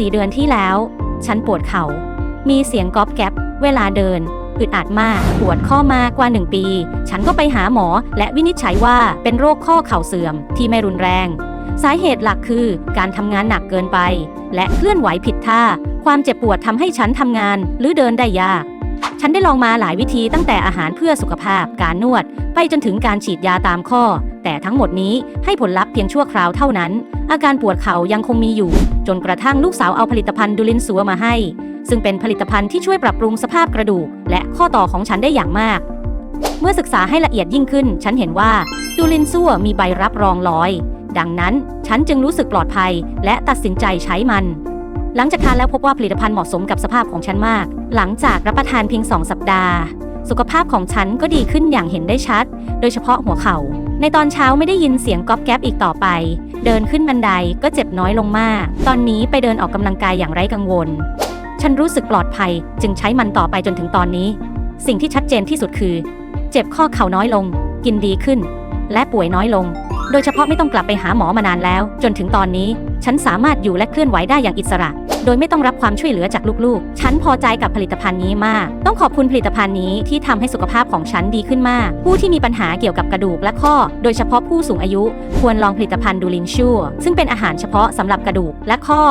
สี่เดือนที่แล้ว ฉันปวดเขา่า มีเสียงก๊อบแก๊บ เวลาเดิน อึดอัดมาก ปวดข้อมากว่าหนึ่งปี ฉันก็ไปหาหมอและวินิจฉัยว่าเป็นโรคข้อเข่าเสื่อมที่ไม่รุนแรง สาเหตุหลักคือการทำงานหนักเกินไป และเคลื่อนไหวผิดท่า ความเจ็บปวดทำให้ฉันทำงานหรือเดินได้ยาก ฉันได้ลองมาหลายวิธีตั้งแต่อาหารเพื่อสุขภาพ การนวด ไปจนถึงการฉีดยาตามข้อ แต่ทั้งหมดนี้ให้ผลลัพธ์เพียงชั่วคราวเท่านั้น อาการปวดเข่ายังคงมีอยู่ จนกระทั่งลูกสาวเอาผลิตภัณฑ์ดูลินซัวมาให้ ซึ่งเป็นผลิตภัณฑ์ที่ช่วยปรับปรุงสภาพกระดูก และข้อต่อของฉันได้อย่างมาก เมื่อศึกษาให้ละเอียดยิ่งขึ้น ฉันเห็นว่าดูลินซัวมีใบรับรองลอย ดังนั้นฉันจึงรู้สึกปลอดภัย และตัดสินใจใช้มัน หลังจากทานแล้วพบว่าผลิตภัณฑ์เหมาะสมกับสภาพของฉันมาก หลังจากรับประทานเพียง 2 สัปดาห์ สุขภาพของฉันก็ดีขึ้นอย่างเห็นได้ชัด โดยเฉพาะหัวเข่า ในตอนเช้าไม่ได้ยินเสียงก๊อบแก๊บอีกต่อไป เดินขึ้นบันไดก็เจ็บน้อยลงมาก ตอนนี้ไปเดินออกกำลังกายอย่างไร้กังวล ฉันรู้สึกปลอดภัย จึงใช้มันต่อไปจนถึงตอนนี้ สิ่งที่ชัดเจนที่สุดคือ เจ็บข้อเข่าน้อยลง กินดีขึ้น และป่วยน้อยลง โดยเฉพาะไม่ต้องกลับไปหาหมอมานานแล้ว จนถึงตอนนี้ ฉันสามารถอยู่และเคลื่อนไหวได้อย่างอิสระ โดยไม่ต้องรับความช่วยเหลือจากลูกๆ ฉันพอใจกับผลิตภัณฑ์นี้มาก ต้องขอบคุณผลิตภัณฑ์นี้ที่ทำให้สุขภาพของฉันดีขึ้นมาก ผู้ที่มีปัญหาเกี่ยวกับกระดูกและข้อ โดยเฉพาะผู้สูงอายุ ควรลองผลิตภัณฑ์ดูลินชัวซึ่งเป็นอาหารเฉพาะสำหรับกระดูกและข้อ